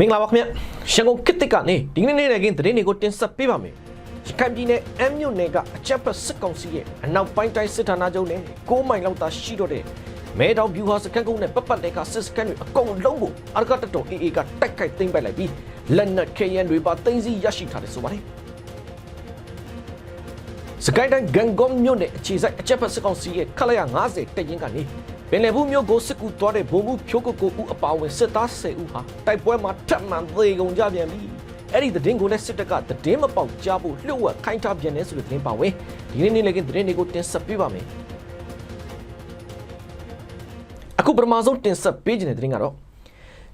မင်္ဂလာပါခင်ဗျရန်ကုန်ကစ်တစ်ကနေဒီနေ့နေ့လည်းကင်းသတင်းတွေကိုတင်ဆက်ပေးပါမယ်ရခိုင်ပြည်နယ်အမ်းမြို့နယ်ကအကြက်ဖက်စစ်ကောင်စီရဲ့အနောက်ပိုင်းတိုင်းစစ်ဌာနချုပ်နဲ့6မိုင်လောက်သာရှိတော့တဲ့မဲတောင်ဗျူဟာစကန်ကုန်းနဲ့ပတ်ပတ်တဲ့ကစစ်စကန်တွေအကုန်လုံးကိုအရကတတော် AA ကတိုက်ခိုက်သိမ်းပိုက်လိုက်ပြီးလက်နက်ခဲယမ်းတွေပါသိမ်းဆည်းရရှိထားတယ်ဆိုပါတယ်စကိုင်းတိုင်းဂန်ကောမြို့နယ်အခြေစိုက်အကြက်ဖက်စစ်ကောင်စီရဲ့ခလာရ90တက်ရင်ကနေ ပင်လယ်ဘူးမြို့ကိုစစ်ကူသွားတဲ့ဗိုလ်မှူးဖြိုးကိုကိုဦးအပါအဝင်စစ်သား10ဦးဟာတိုက်ပွဲမှာထပ်မံသေကုန်ကြပြန်ပြီအဲ့ဒီသတင်းကိုလည်းစစ်တပ်ကသတင်းမပေါက်ကြားဖို့လှုပ်ဝက်ခိုင်းထားပြန်တယ်ဆိုတဲ့သတင်းပါဝင်ဒီနေ့နေ့လည်းကသတင်းတွေကိုတင်ဆက်ပေးပါမယ်အခုပထမဆုံးတင်ဆက်ပေးခြင်းတဲ့သတင်းကတော့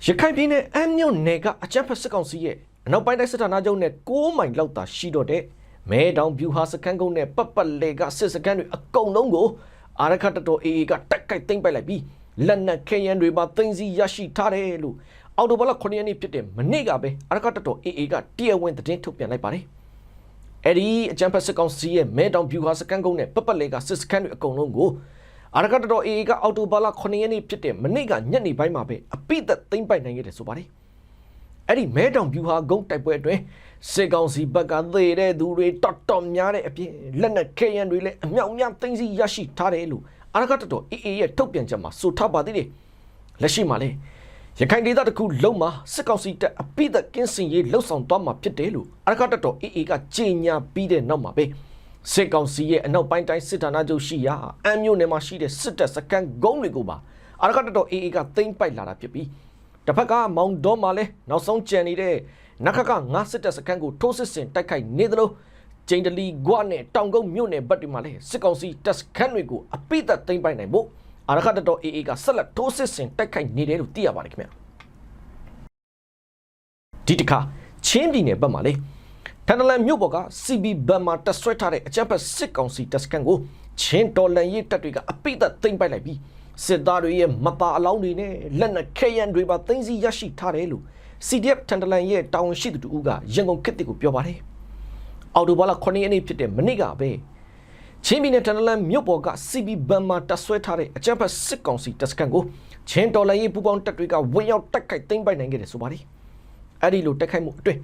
ရခိုင်ပြည်နယ်အမ်းမြို့နယ်ကအကြမ်းဖက်စစ်ကောင်စီရဲ့အနောက်ပိုင်းတိုင်းစစ်ဌာနချုပ်နဲ့6မိုင်လောက်သာရှိတော့တဲ့မဲတောင်ဗျူဟာစခန်းကုန်းနဲ့ပတ်ပတ်လေကစစ်စခန်းတွေအကုန်လုံးကို အာရခတ်တော် AA ကတက်ကိုက်သိမ်းပိုက်လိုက်ပြီးလက်နက်ခဲယမ်းတွေပါသိမ်းဆည်းရရှိထားတယ်လို့အော်တိုဘလ9ရက်နေ့ဖြစ်တဲ့မနေ့ကပဲအာရခတ်တော် AA ကတရားဝင်သတင်းထုတ်ပြန်လိုက်ပါတယ်အဲ့ဒီအကြမ်းဖက်စစ်ကောင်စီရဲ့မဲတောင်ဗျူဟာစခန်းကုန်းနဲ့ပတ်ပတ်လေကစစ်စခန်းတွေအကုန်လုံးကိုအာရခတ်တော် AA ကအော်တိုဘလ9ရက်နေ့ဖြစ်တဲ့မနေ့ကညနေပိုင်းမှာပဲအပိသက်သိမ်းပိုက်နိုင်ခဲ့တယ်ဆိုပါတယ် အဲ့ဒီမဲတောင်ဗျူဟာကုန်းတိုက်ပွဲအတွင်းစစ်ကောင်စီဘက်ကသေတဲ့သူတွေတော်တော်များတဲ့အပြင်လက်နက်ခဲယမ်းတွေလည်းအမြောက်အများသိမ်းဆည်းရရှိထားတယ်လို့အာရကတတော် AA ရဲ့ထုတ်ပြန်ချက်မှာဆိုထားပါသေးတယ်လက်ရှိမှာလေရခိုင်ဒေသတစ်ခုလုံးမှာစစ်ကောင်စီတပ်အပိသက်ကင်းစင်ရေးလှုပ်ဆောင်သွားမှာဖြစ်တယ်လို့အာရကတတော် AA ကကြေညာပြီးတဲ့နောက်မှာပဲစစ်ကောင်စီရဲ့အနောက်ပိုင်းတိုင်းစစ်ဌာနချုပ်ရှိရာအမ်းမြို့နယ်မှာရှိတဲ့စစ်တပ်စခန်းဂုံးတွေကိုပါအာရကတတော် AA ကသိမ်းပိုက်လာတာဖြစ်ပြီး တစ်ဖက်ကမောင်တော်မှာလဲနောက်ဆုံးကြံနေတဲ့နခကငါစစ်တပ်စခန်းကိုထိုးစစ်ဆင်တိုက်ခိုက်နေသလိုကျိန်တလီဂွနဲ့တောင်ကုန်းမြို့နယ်ဘက်တွေမှာလဲစစ်ကောင်စီတပ်စခန်းတွေကိုအပိသက်သိမ်းပိုက်နိုင်ဖို့အာရခတတော် AA ကဆက်လက်ထိုးစစ်ဆင်တိုက်ခိုက်နေတယ်လို့သိရပါတယ်ခင်ဗျာဒီတစ်ခါချင်းပြည်နယ်ဘက်မှာလေထန်တလန်မြို့ပေါ်က CB ဘက်မှာတက်ဆွဲထားတဲ့အကြမ်းဖက်စစ်ကောင်စီတပ်စခန်းကိုချင်းတော်လန်ရေးတပ်တွေကအပိသက်သိမ်းပိုက်လိုက်ပြီး စစ်သားတွေရဲ့မပါအလောင်းတွေနဲ့လက်နက်ခဲယမ်းတွေပါသိမ်းဆည်းရရှိထားတယ်လို့ CDF ထန်တလန်ရဲ့တာဝန်ရှိသူတူကရန်ကုန်ခေတ်တစ်ကိုပြောပါတယ်။အော်တိုဘာလ9ရက်နေ့ဖြစ်တဲ့မနေ့ကပဲချင်းပြည်နယ်ထန်တလန်မြို့ပေါ်က CB ဘန်မှာတပ်ဆွဲထားတဲ့အကြမ်းဖက်စစ်ကောင်စီတပ်စခန်းကိုချင်းတော်လန်ရေးပူးပေါင်းတပ်တွေကဝင်ရောက်တိုက်ခိုက်သိမ်းပိုက်နိုင်ခဲ့တယ်ဆိုပါတယ်။အဲ့ဒီလိုတိုက်ခိုက်မှုအတွင်း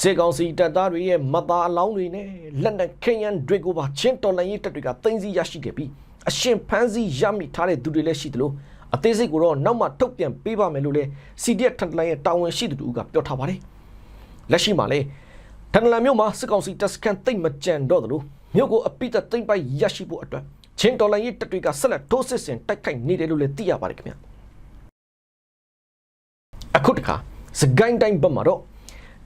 စစ်ကောင်စီတပ်သားတွေရဲ့မသားအလောင်းတွေနဲ့လက်နက်ခဲယမ်းတွေကိုပါချင်းတော်လန်ရေးတပ်တွေကသိမ်းဆည်းရရှိခဲ့ပြီး အရှင်ဖမ်းဆီးရမိထားတဲ့သူတွေလည်းရှိသလိုအသေးစိတ်ကိုတော့နောက်မှထုတ်ပြန်ပေးပါမယ်လို့လည်း CDF ထန်တလန်ရဲ့တာဝန်ရှိသူတို့ကပြောထားပါတယ်။လက်ရှိမှာလည်းထန်တလန်မြို့မှာစစ်ကောင်စီတပ်စခန်းတိတ်မကြံတော့သလိုမြို့ကိုအပိသက်သိမ့်ပိုက်ရရှိဖို့အတွက်ချင်းတော်လိုင်းရဲ့တပ်တွေကဆက်လက်ထိုးစစ်ဆင်တိုက်ခိုက်နေတယ်လို့လည်းသိရပါတယ်ခင်ဗျာ။အခုတခါစကိုင်းတိုင်းဘက်မှာတော့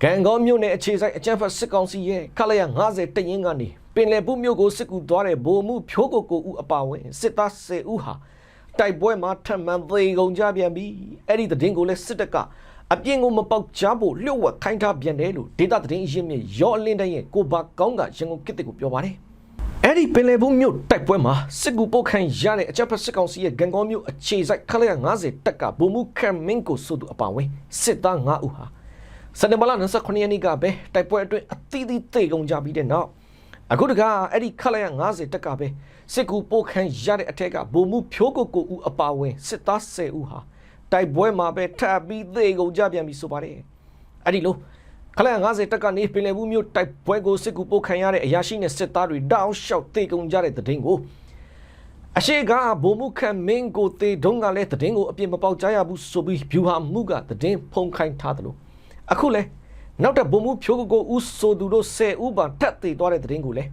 ကံကောမြို့နယ်အခြေဆိုင်အကြမ်းဖက်စစ်ကောင်စီရဲ့ခလာရ90တရင်ကနေ ပင်လယ်ဘူးမြို့ကိုစစ်ကူသွားတဲ့ဗိုလ်မှူးဖြိုးကိုကိုဦးအပါဝင်စစ်သား10ဦးဟာတိုက်ပွဲမှာထပ်မံသေကုန်ကြပြန်ပြီအဲ့ဒီသတင်းကိုလည်းစစ်တပ်ကအပြင်းကိုမပေါက်ချဖို့လျှို့ဝှက်ခိုင်းထားပြန်တယ်လို့ဒေတာသတင်းရင်းမြစ်ရောအလင်းတိုင်းရဲ့ကိုဘာကောင်းကရန်ကုန်ကိစ်ကိုပြောပါတယ်အဲ့ဒီပင်လယ်ဘူးမြို့တိုက်ပွဲမှာစစ်ကူပုတ်ခိုင်းရတဲ့အကြပ်ဖက်စစ်ကောင်စီရဲ့ဂံကောမြို့အခြေစိုက်ခလရ90တက်ကဗိုလ်မှူးခမ်မင်းကိုဆိုသူအပါဝင်စစ်သား9ဦးဟာစက်တင်ဘာလ29ရက်နေ့ကပဲတိုက်ပွဲအတွင်းအသီးသီးသေကုန်ကြပြီးတဲ့နောက် အခုတကအဲ့ဒီခလရ90တက်ကပဲစစ်ကူပို့ခန်းရတဲ့အထက်ကဗိုလ်မှူးဖြိုးကိုကိုဦးအပါဝင်စစ်သား10ဦးဟာတိုက်ပွဲမှာပဲထပ်ပြီးသေကုန်ကြပြန်ပြီဆိုပါတယ်အဲ့ဒီလိုခလရ90တက်ကနေပင်လယ်ဘူးမြို့တိုက်ပွဲကိုစစ်ကူပို့ခန်းရတဲ့အရာရှိနဲ့စစ်သားတွေတောင်းလျှောက်သေကုန်ကြတဲ့တဲ့တင်ကိုအရှိကဗိုလ်မှူးခန့်မင်းကိုသေတုံးကလည်းတဲ့တင်ကိုအပြစ်မပေါက်ကြရဘူးဆိုပြီးဖြူဟာမှုကတဲ့တင်ဖုံခိုင်းထားတယ်လို့အခုလဲ နောက်တဲ့ဗိုလ်မှူးဖြိုးကိုကိုဦးဆိုသူတို့10ဦးပါထပ်သေးသွားတဲ့တဲ့ကိုလည်း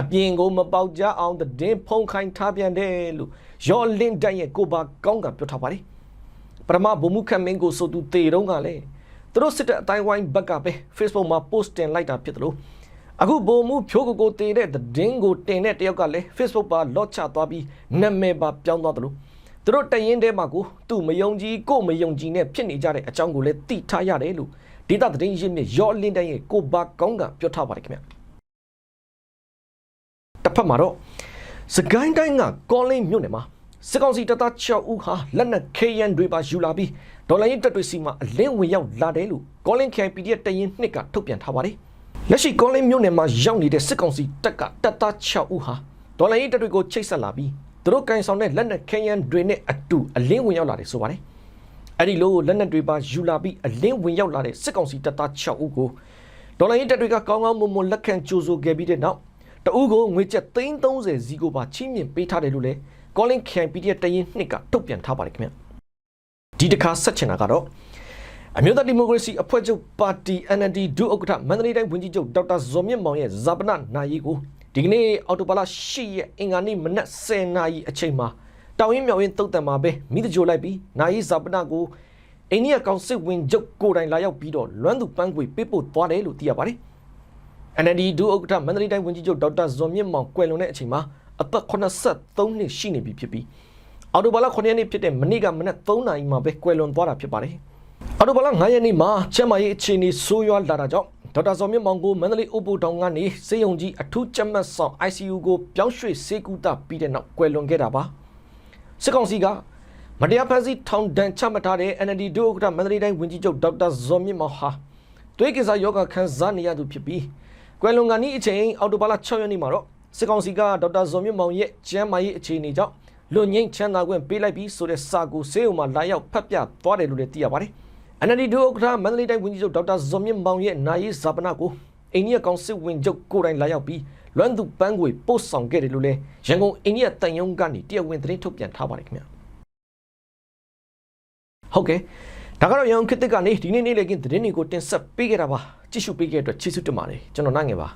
အပြင်ကိုမပေါက်ကြအောင်တဲ့င်းဖုံးခိုင်းထားပြန်တယ်လို့ရောလင်းတန်ရဲ့ကိုပါကောင်းကပြောထားပါတယ်ပရမဗိုလ်မှူးခန့်မင်းကိုဆိုသူတေတုံးကလည်းသူတို့စစ်တဲ့အတိုင်းဝိုင်းဘက်ကပဲ Facebook မှာ post တင်လိုက်တာဖြစ်တယ်လို့အခုဗိုလ်မှူးဖြိုးကိုကိုတေတဲ့တဲ့င်းကိုတင်တဲ့တယောက်ကလည်း Facebook ပါလော့ချသွားပြီးနာမည်ပါပြောင်းသွားတယ်လို့သူတို့တရင်တဲမှာကိုသူ့မယုံကြည်ကိုမယုံကြည်နဲ့ဖြစ်နေကြတဲ့အကြောင်းကိုလည်းသိထားရတယ်လို့ ဒေတာသတင်းရင်းမြစ်ရောလင်းတန်ရဲ့ကိုပါကောင်းကပြောထားပါတယ်ခင်ဗျာတစ်ဖက်မှာတော့စကိုင်းတိုင်းကကောလင်းမြို့နယ်မှာစစ်ကောင်စီတပ်သား6ဦးဟာလက်နက်ခဲယမ်းတွေပါယူလာပြီးဒေါ်လာရင်တပ်တွေစီမှာအလင်းဝင်ရောက်လာတယ်လို့ကောလင်း KPD တရင်နှစ်ကထုတ်ပြန်ထားပါတယ်။လက်ရှိကောလင်းမြို့နယ်မှာရောက်နေတဲ့စစ်ကောင်စီတပ်ကတပ်သား6ဦးဟာဒေါ်လာရင်တပ်တွေကိုချိတ်ဆက်လာပြီးသူတို့ကန်ဆောင်တဲ့လက်နက်ခဲယမ်းတွေနဲ့အတူအလင်းဝင်ရောက်လာတယ်ဆိုပါတယ်။ အဲ့ဒီလိုလက်နက်တွေပါယူလာပြီးအလင်းဝင်ရောက်လာတဲ့စစ်ကောင်စီတပ်သား6ဦးကိုဒေါ်လာရင်းတပ်တွေကကောင်းကောင်းမွန်မွန်လက်ခံကြိုဆိုခဲ့ပြီးတဲ့နောက်တအူးကိုငွေကျပ်330စီကိုပါချိမြင့်ပေးထားတယ်လို့လည်း Calling KPDF တရင်နှစ်ကထုတ်ပြန်ထားပါတယ်ခင်ဗျဒီတစ်ခါဆက်ချင်တာကတော့အမျိုးသားဒီမိုကရေစီအဖွဲ့ချုပ်ပါတီ NLD ဒုဥက္ကဋ္ဌမန္တလေးတိုင်းဝန်ကြီးချုပ်ဒေါက်တာဇော်မြင့်မောင်ရဲ့ဇာပနနာယီကိုဒီကနေ့အော်တိုဘာလ10ရက်အင်္ဂါနေ့မနက်10:00နာရီအချိန်မှာ တောင်ရင်မြောင်ရင်တုတ်တံမှာပဲမိတကြိုလိုက်ပြီးနာယီဇာပနကိုအိန္ဒိယကောင်စစ်ဝင်ချုပ်ကိုယ်တိုင်လာရောက်ပြီးတော့လွမ်းသူပန်းခွေပေးပို့သွားတယ်လို့သိရပါတယ်။ NLD ဒုဥက္ကဋ္ဌမန္တလေးတိုင်းဝန်ကြီးချုပ်ဒေါက်တာဇော်မြင့်မောင်ကွယ်လွန်တဲ့အချိန်မှာအသက်83နှစ်ရှိနေပြီဖြစ်ပြီးအော်တိုဘာလ9ရက်နေ့ဖြစ်တဲ့မနေ့ကမနက်3နာရီမှာပဲကွယ်လွန်သွားတာဖြစ်ပါတယ်။အော်တိုဘာလ9ရက်နေ့မှာကျမ်းမာရေးအခြေအနေဆိုးရွားလာတာကြောင့်ဒေါက်တာဇော်မြင့်မောင်ကိုမန္တလေးအိုပိုတောင်ကနေစေယုံကြီးအထူးကျမ်းမတ်ဆောင် ICU ကိုပြောင်းရွှေ့ဆေးကုသပြီးတဲ့နောက်ကွယ်လွန်ခဲ့တာပါ။ စစ်ကောင်စီကမတရားဖန်ဆီးထောင်ဒဏ်ချမှတ်ထားတဲ့ NLD ဒုဥက္ကဋ္ဌမန္တလေးတိုင်းဝန်ကြီးချုပ်ဒေါက်တာဇော်မြင့်မောင်ဟာသွေးကစားယောဂခံစားနေရသူဖြစ်ပြီးကွယ်လွန်ကနီးအချိန်အော်တိုဘာလ6ရက်နေ့မှာတော့စစ်ကောင်စီကဒေါက်တာဇော်မြင့်မောင်ရဲ့ကျမ်းမာရေးအခြေအနေကြောင့်လွန်ငင်းချမ်းသာခွင့်ပေးလိုက်ပြီးဆိုတဲ့စာကိုစေအုံမှာလာရောက်ဖတ်ပြသွားတယ်လို့လည်းသိရပါတယ်။ NLD ဒုဥက္ကဋ္ဌမန္တလေးတိုင်းဝန်ကြီးချုပ်ဒေါက်တာဇော်မြင့်မောင်ရဲ့နာရေးဇာပနာကိုအိန္ဒိယကောင်စစ်ဝင်ချုပ်ကိုယ်တိုင်လာရောက်ပြီး လွမ်းသူပန်းကိုပို့ဆောင်ခဲ့တယ်လို့လည်းရန်ကုန်အိန္ဒိယတန်ယုံကနေတရားဝင်သတင်းထုတ်ပြန်ထားပါတယ်ခင်ဗျာ။ဟုတ်ကဲ့ဒါကတော့ရန်ကုန်ခေတ်သစ်ကနေဒီနေ့နေ့လေကင်းသတင်းတွေကိုတင်ဆက်ပေးခဲ့တာပါကြည့်ရှုပေးခဲ့တဲ့အတွက်ကျေးဇူးတင်ပါတယ်ကျွန်တော်နိုင်ငယ်ပါ